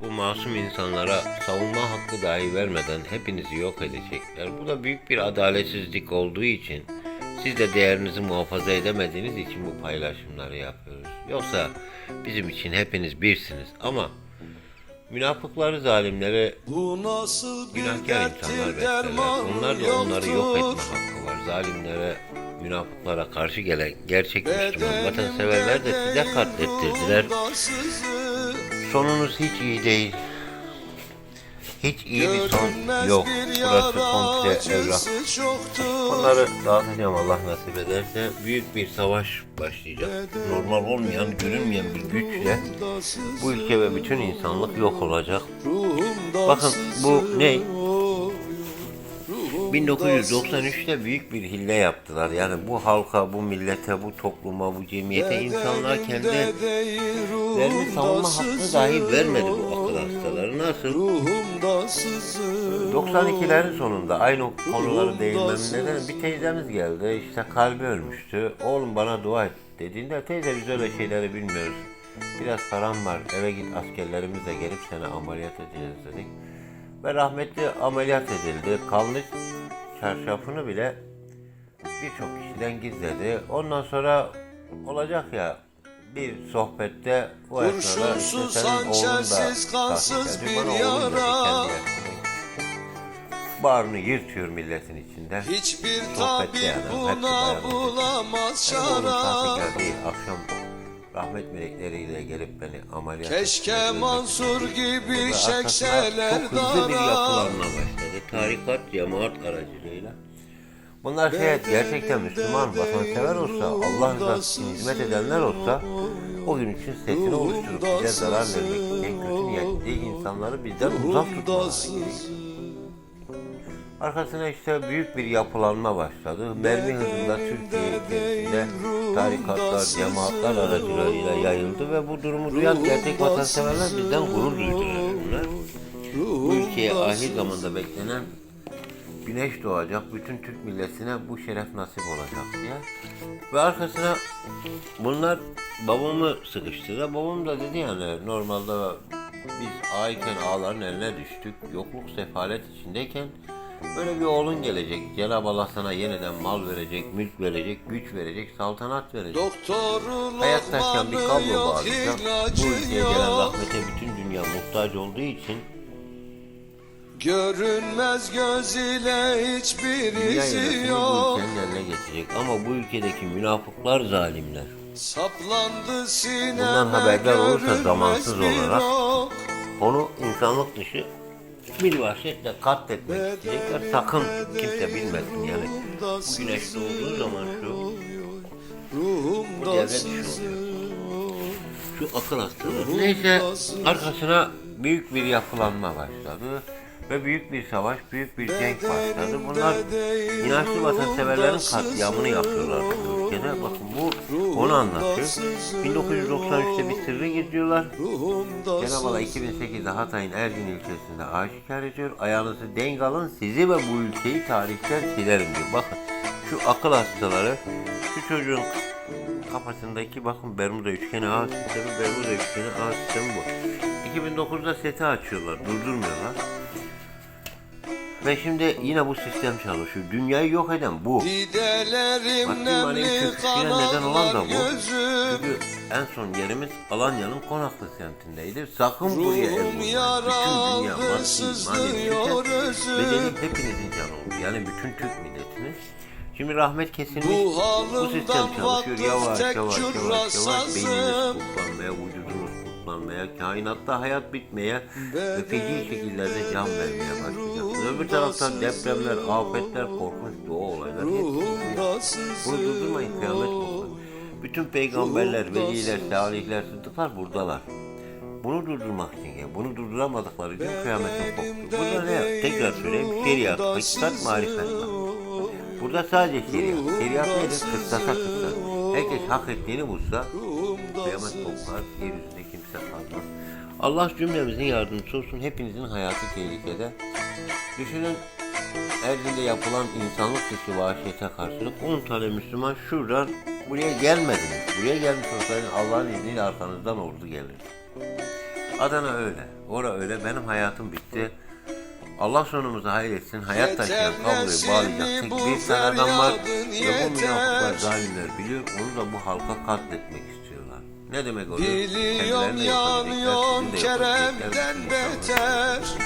Bu masum insanlara savunma hakkı dahi vermeden hepinizi yok edecekler. Bu da büyük bir adaletsizlik olduğu için siz de değerinizi muhafaza edemediğiniz için bu paylaşımları yapıyoruz. Yoksa bizim için hepiniz birsiniz ama münafıkları zalimlere Bu nasıl günahkar insanlar beslerler. Onlar da onları yok etme hakkı var. Zalimlere, münafıklara karşı gelen gerçek Müslüman vatanseverler de size katlettirdiler. Sonunuz hiç iyi değil. Hiç iyi bir son yok. Burası komple evrak. Onları dağıtacağım Allah nasip ederse. Büyük bir savaş başlayacak. Normal olmayan, görünmeyen bir güçle bu ülke ve bütün insanlık yok olacak. Bakın bu ne? 1993'te büyük bir hille yaptılar. Yani bu halka, bu millete, bu topluma, bu cemiyete insanlar kendi kendi savunma hakkı dahi vermedi bu akıl hastaları. Nasıl? Ruhumda sızır 92'lerin sonunda aynı konuları değinmemin nedeni bir teyzemiz geldi. İşte kalbi ölmüştü. Oğlum bana dua et dediğinde teyze biz öyle şeyleri bilmiyoruz. Biraz param var eve git askerlerimizle gelip seni ameliyat edeceğiz dedik. Ve rahmetli ameliyat edildi. Kanlı çarşafını bile birçok kişiden gizledi. Ondan sonra olacak ya bir sohbette bu esnada işte senin oğlun da hançersiz, kansız bir yara. Bağrını yırtıyor milletin içinde. Hiçbir Sohbette tabip yani, buna bulamaz Benim oğlum şara sahtekar değil. Akşam rahmet melekleriyle gelip beni ameliyat Keşke. Mansur gibi çekseler Çok hızlı bir dara yapılanma başladı. Tarikat, cemaat aracılığıyla. Bunlar şayet gerçekten Müslüman, vatansever olsa, Allah rızası için hizmet edenler olsa o gün için sesini oluşturup bize zarar vermek için kötü niyetli insanları bizden uzak tutmaları gerekiyor. Arkasına işte büyük bir yapılanma başladı. Mermi hızında Türkiye içerisinde tarikatlar, cemaatler aracılığıyla yayıldı ve bu durumu duyan gerçek vatanseverler bizden gurur duydular. Bunlar. Bu ülkeye ahir zamanda beklenen güneş doğacak, bütün Türk milletine bu şeref nasip olacak diye. Ve arkasına bunlar babamı sıkıştırdı. Babam da dedi yani normalde biz ağayken ağaların eline düştük. Yokluk sefalet içindeyken böyle bir oğlun gelecek. Cenab-ı Allah sana yeniden mal verecek, mülk verecek, güç verecek, saltanat verecek. Doktoru Hayat taşıyan bir kablo yok, bağlayacak. Bu ülkeye gelen yok. rahmete bütün dünya muhtaç olduğu için Görünmez göz ile hiçbirisi yönetimi bu yok ülkenin eline geçecek. Ama bu ülkedeki münafıklar zalimler. Saplandı sineme Bundan haberdar olursa zamansız olarak. Onu insanlık dışı bir vahşetle katletmek isteyecekler. Sakın kimse bilmesin yani. Bu güneş doğduğu zaman şu bu devre oluyor. Şu akıl hastalığı. Neyse arkasına büyük bir yapılanma başladı. Ve büyük bir savaş, büyük bir cenk başladı. Bunlar inançlı vatanseverlerin katliamını yapıyorlar bu ülkede. Bakın bu onu anlatıyor. 1993'te bir sırrı. Ruhumda Cenab-ı Allah 2008'de Hatay'ın Ergin ilçesinde aşikar ediyor. Ayağınızı denk alın sizi ve bu ülkeyi tarihten silerim diyor. Bakın şu akıl hastaları şu çocuğun kafasındaki bakın Bermuda üçgeni ağ sistemi Bermuda üçgeni ağ sistemi bu. 2009'da seti açıyorlar durdurmuyorlar. Ve şimdi yine bu sistem çalışıyor. Dünyayı yok eden bu. Maddi manevi çöküşüne neden olan da bu. Çünkü en son yerimiz Alanya'nın Konaklı semtindeydi. Sakın buraya ev Ruhum bulmayın. Bütün dünya maddi manevi bedeli özüm hepinizin canı oldu. Yani bütün Türk milletinin. Şimdi rahmet kesilmiş. Bu Bu sistem çalışıyor. Yavaş yavaş yavaş yavaş. Beyniniz kullanmaya, vücudunuz kullanmaya, kainatta hayat bitmeye ve feci şekillerde can vermeye başlayacaksınız. Öbür taraftan depremler, afetler, korkunç doğa olaylar hepsi bunu durdurmayın kıyamet kopar. Bütün peygamberler, veliler, salihler, sıddıklar buradalar. Bunu durdurmak için yani. Bunu durduramadıkları için kıyametin koptu. Burada ne? Tekrar söyleyeyim. Şeriat, hakikat, marifet. Burada sadece şeriat. Şeriat nedir? Kıssasa kıssas. Herkes hak ettiğini bulsa kıyamet kopar. Yeryüzünde kimse kalmaz. Allah cümlemizin yardımcısı olsun. Hepinizin hayatı tehlikede. Düşünün Erzin'de yapılan insanlık dışı vahşete karşılık 10 tane Müslüman şuradan buraya gelmediniz. Buraya gelmiş olsaydınız Allah'ın izniyle arkanızdan ordu gelirdi. Adana öyle. Ora öyle. Benim hayatım bitti. Allah sonumuzu hayretsin. Hayat taşıyan kabloyu bağlayacak tek bir adam var. Ve bu münafıklar zalimler biliyor. Onu da bu halka katletmek istiyorlar. Ne demek oluyor? Biliyorum yanıyorum Kerem'den beter